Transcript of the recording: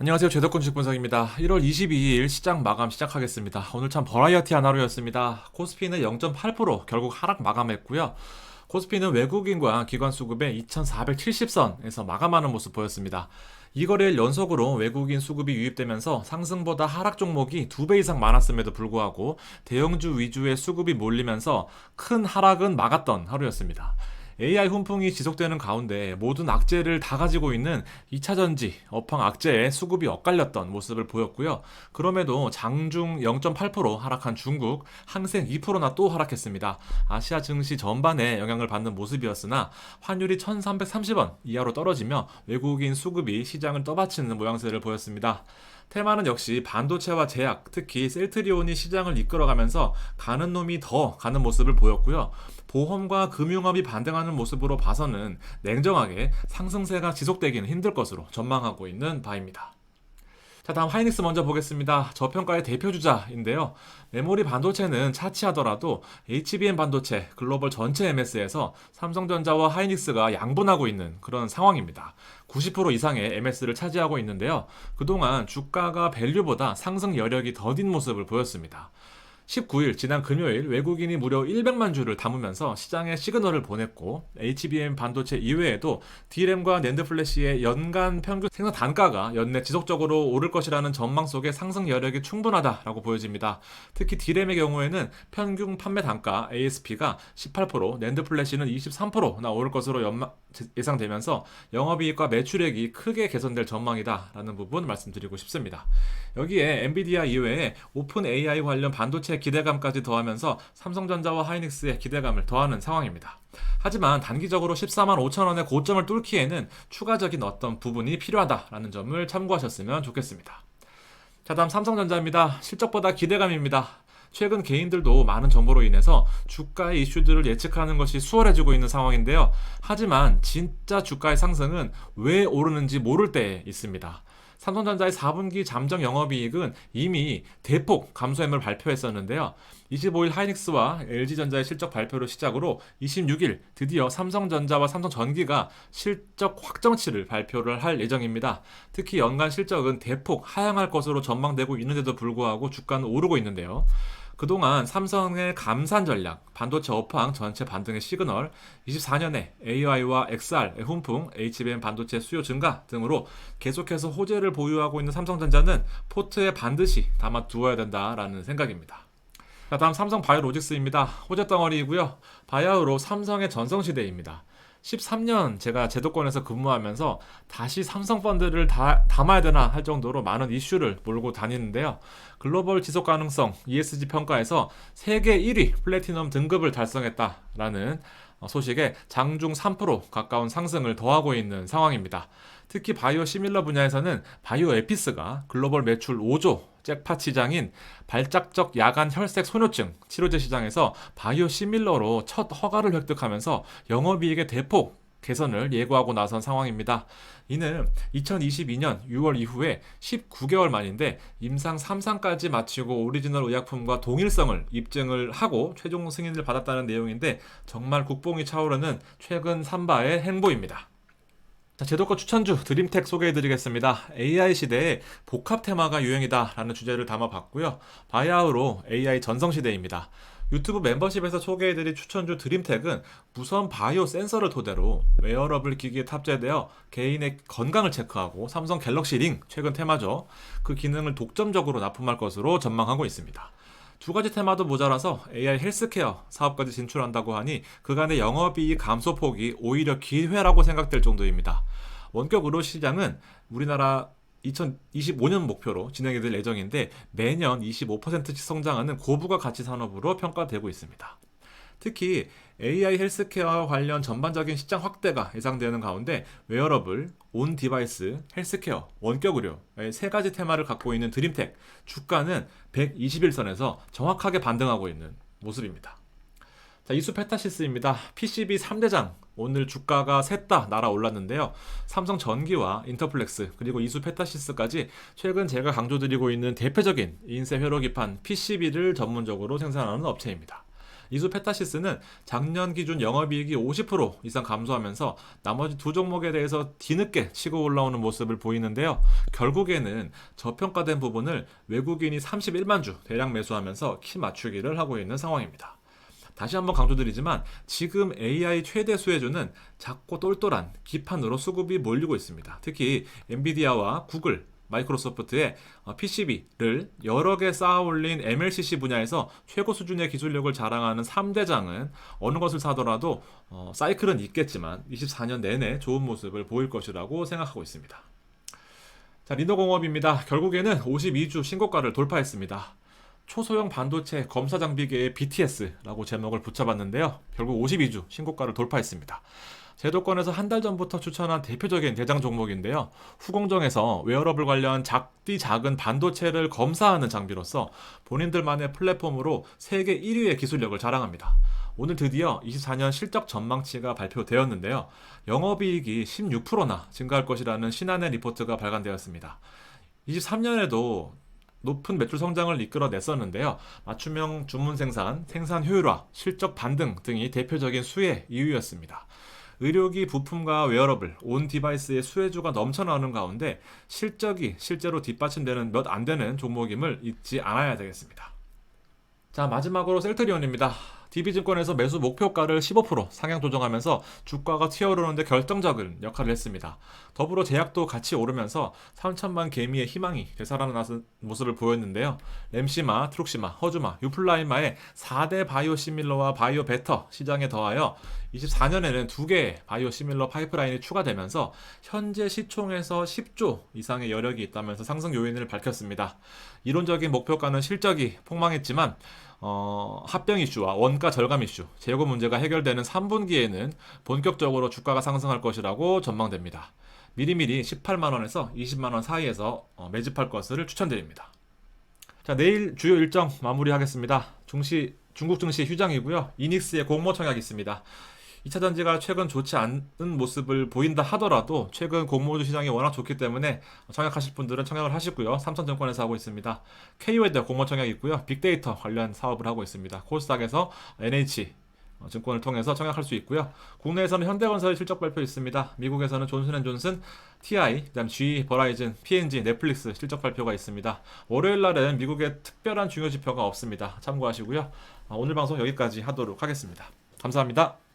안녕하세요. 제덕권 주식분석입니다. 1월 22일 시장 마감 시작하겠습니다. 오늘 참 버라이어티한 하루였습니다. 코스피는 0.8% 결국 하락 마감했고요. 코스피는 외국인과 기관 수급의 2470선에서 마감하는 모습 보였습니다. 이 거래일 연속으로 외국인 수급이 유입되면서 상승보다 하락 종목이 두 배 이상 많았음에도 불구하고 대형주 위주의 수급이 몰리면서 큰 하락은 막았던 하루였습니다. AI 훈풍이 지속되는 가운데 모든 악재를 다 가지고 있는 2차 전지, 업황 악재에 수급이 엇갈렸던 모습을 보였고요. 그럼에도 장중 0.8% 하락한 중국, 항생 2%나 또 하락했습니다. 아시아 증시 전반에 영향을 받는 모습이었으나 환율이 1330원 이하로 떨어지며 외국인 수급이 시장을 떠받치는 모양새를 보였습니다. 테마는 역시 반도체와 제약, 특히 셀트리온이 시장을 이끌어가면서 가는 놈이 더 가는 모습을 보였고요. 보험과 금융업이 반등하는 모습으로 봐서는 냉정하게 상승세가 지속되기는 힘들 것으로 전망하고 있는 바입니다. 자, 다음 하이닉스 먼저 보겠습니다. 저평가의 대표 주자인데요. 메모리 반도체는 차치하더라도 HBM 반도체 글로벌 전체 MS에서 삼성전자와 하이닉스가 양분하고 있는 그런 상황입니다. 90% 이상의 MS를 차지하고 있는데요. 그동안 주가가 밸류보다 상승 여력이 더딘 모습을 보였습니다. 19일 지난 금요일 외국인이 무려 100만 주를 담으면서 시장에 시그널을 보냈고 HBM 반도체 이외에도 D램과 낸드 플래시의 연간 평균 생산 단가가 연내 지속적으로 오를 것이라는 전망 속에 상승 여력이 충분하다라고 보여집니다. 특히 D램의 경우에는 평균 판매 단가 ASP가 18%, 낸드 플래시는 23%나 오를 것으로 연마, 예상되면서 영업이익과 매출액이 크게 개선될 전망이다라는 부분 말씀드리고 싶습니다. 여기에 엔비디아 이외에 오픈 AI 관련 반도체 기대감까지 더하면서 삼성전자와 하이닉스의 기대감을 더하는 상황입니다. 하지만 단기적으로 14만 5천 원의 고점을 뚫기에는 추가적인 어떤 부분이 필요하다라는 점을 참고하셨으면 좋겠습니다. 자, 다음 삼성전자입니다. 실적보다 기대감입니다. 최근 개인들도 많은 정보로 인해서 주가의 이슈들을 예측하는 것이 수월해지고 있는 상황인데요. 하지만 진짜 주가의 상승은 왜 오르는지 모를 때에 있습니다. 삼성전자의 4분기 잠정 영업이익은 이미 대폭 감소함을 발표했었는데요. 25일 하이닉스와 LG전자의 실적 발표를 시작으로 26일 드디어 삼성전자와 삼성전기가 실적 확정치를 발표를 할 예정입니다. 특히 연간 실적은 대폭 하향할 것으로 전망되고 있는데도 불구하고 주가는 오르고 있는데요. 그동안 삼성의 감산 전략, 반도체 업황 전체 반등의 시그널, 24년에 AI와 XR의 훈풍, HBM 반도체 수요 증가 등으로 계속해서 호재를 보유하고 있는 삼성전자는 포트에 반드시 담아 두어야 된다라는 생각입니다. 자, 다음 삼성 바이오로직스입니다. 호재 덩어리이고요. 바야흐로 삼성의 전성시대입니다. 13년 제가 제도권에서 근무하면서 다시 삼성 펀드를 다, 담아야 되나 할 정도로 많은 이슈를 몰고 다니는데요. 글로벌 지속 가능성 ESG 평가에서 세계 1위 플래티넘 등급을 달성했다라는 소식에 장중 3% 가까운 상승을 더하고 있는 상황입니다. 특히 바이오 시밀러 분야에서는 바이오 에피스가 글로벌 매출 5조 잭팟 시장인 발작적 야간 혈색 소뇨증 치료제 시장에서 바이오 시밀러로 첫 허가를 획득하면서 영업이익의 대폭 개선을 예고하고 나선 상황입니다. 이는 2022년 6월 이후에 19개월 만인데 임상 3상까지 마치고 오리지널 의약품과 동일성을 입증을 하고 최종 승인을 받았다는 내용인데 정말 국뽕이 차오르는 최근 3바의 행보입니다. 자, 제도권 추천주 드림텍 소개해드리겠습니다. AI 시대에 복합 테마가 유행이다라는 주제를 담아봤고요. 바야흐로 AI 전성 시대입니다. 유튜브 멤버십에서 소개해드린 추천주 드림텍은 무선 바이오 센서를 토대로 웨어러블 기기에 탑재되어 개인의 건강을 체크하고 삼성 갤럭시 링 최근 테마죠. 그 기능을 독점적으로 납품할 것으로 전망하고 있습니다. 두 가지 테마도 모자라서 AI 헬스케어 사업까지 진출한다고 하니 그간의 영업이익 감소폭이 오히려 기회라고 생각될 정도입니다. 원격으로 시장은 우리나라 2025년 목표로 진행이 될 예정인데 매년 25%씩 성장하는 고부가 가치 산업으로 평가되고 있습니다. 특히 AI 헬스케어와 관련 전반적인 시장 확대가 예상되는 가운데 웨어러블, 온 디바이스, 헬스케어, 원격 의료 세 가지 테마를 갖고 있는 드림텍 주가는 121선에서 정확하게 반등하고 있는 모습입니다. 자, 이수 페타시스입니다. PCB 3대장 오늘 주가가 셋 다 날아올랐는데요. 삼성 전기와 인터플렉스 그리고 이수 페타시스까지 최근 제가 강조드리고 있는 대표적인 인쇄 회로 기판 PCB를 전문적으로 생산하는 업체입니다. 이수 페타시스는 작년 기준 영업이익이 50% 이상 감소하면서 나머지 두 종목에 대해서 뒤늦게 치고 올라오는 모습을 보이는데요. 결국에는 저평가된 부분을 외국인이 31만 주 대량 매수하면서 키 맞추기를 하고 있는 상황입니다. 다시 한번 강조드리지만 지금 AI 최대 수혜주는 작고 똘똘한 기판으로 수급이 몰리고 있습니다. 특히 엔비디아와 구글, 마이크로소프트의 어, PCB를 여러 개 쌓아 올린 MLCC 분야에서 최고 수준의 기술력을 자랑하는 3대장은 어느 것을 사더라도 어, 사이클은 있겠지만 24년 내내 좋은 모습을 보일 것이라고 생각하고 있습니다. 자, 리노공업입니다. 결국에는 52주 신고가를 돌파했습니다. 초소형 반도체 검사 장비계의 BTS라고 제목을 붙여봤는데요. 결국 52주 신고가를 돌파했습니다. 제도권에서 한 달 전부터 추천한 대표적인 대장 종목인데요. 후공정에서 웨어러블 관련 작디 작은 반도체를 검사하는 장비로서 본인들만의 플랫폼으로 세계 1위의 기술력을 자랑합니다. 오늘 드디어 24년 실적 전망치가 발표되었는데요. 영업이익이 16%나 증가할 것이라는 신한의 리포트가 발간되었습니다. 23년에도 높은 매출 성장을 이끌어냈었는데요. 맞춤형 주문 생산, 생산 효율화, 실적 반등 등이 대표적인 수혜 이유였습니다. 의료기 부품과 웨어러블, 온 디바이스의 수혜주가 넘쳐나오는 가운데 실적이 실제로 뒷받침되는 몇 안 되는 종목임을 잊지 않아야 되겠습니다. 자, 마지막으로 셀트리온입니다. DB증권에서 매수 목표가를 15% 상향 조정하면서 주가가 튀어오르는데 결정적인 역할을 했습니다. 더불어 제약도 같이 오르면서 3천만 개미의 희망이 되살아나는 모습을 보였는데요. 램시마, 트룩시마, 허주마, 유플라이마의 4대 바이오 시밀러와 바이오 베터 시장에 더하여 24년에는 두 개의 바이오 시밀러 파이프라인이 추가되면서 현재 시총에서 10조 이상의 여력이 있다면서 상승 요인을 밝혔습니다. 이론적인 목표가는 실적이 폭망했지만 어, 합병 이슈와 원가 절감 이슈, 재고 문제가 해결되는 3분기에는 본격적으로 주가가 상승할 것이라고 전망됩니다. 미리미리 18만 원에서 20만 원 사이에서 어, 매집할 것을 추천드립니다. 자, 내일 주요 일정 마무리하겠습니다. 중시 중국 증시 휴장이고요. 이닉스의 공모 청약이 있습니다. 2차 전지가 최근 좋지 않은 모습을 보인다 하더라도 최근 공모주 시장이 워낙 좋기 때문에 청약하실 분들은 청약을 하시고요. 삼성증권에서 하고 있습니다. KO에도 공모 청약이 있고요. 빅데이터 관련 사업을 하고 있습니다. 코스닥에서 NH 증권을 통해서 청약할 수 있고요. 국내에서는 현대건설의 실적 발표 있습니다. 미국에서는 존슨앤존슨, TI, 그다음 G, 버라이즌, P&G, 넷플릭스 실적 발표가 있습니다. 월요일 날은 미국의 특별한 중요 지표가 없습니다. 참고하시고요. 오늘 방송 여기까지 하도록 하겠습니다. 감사합니다.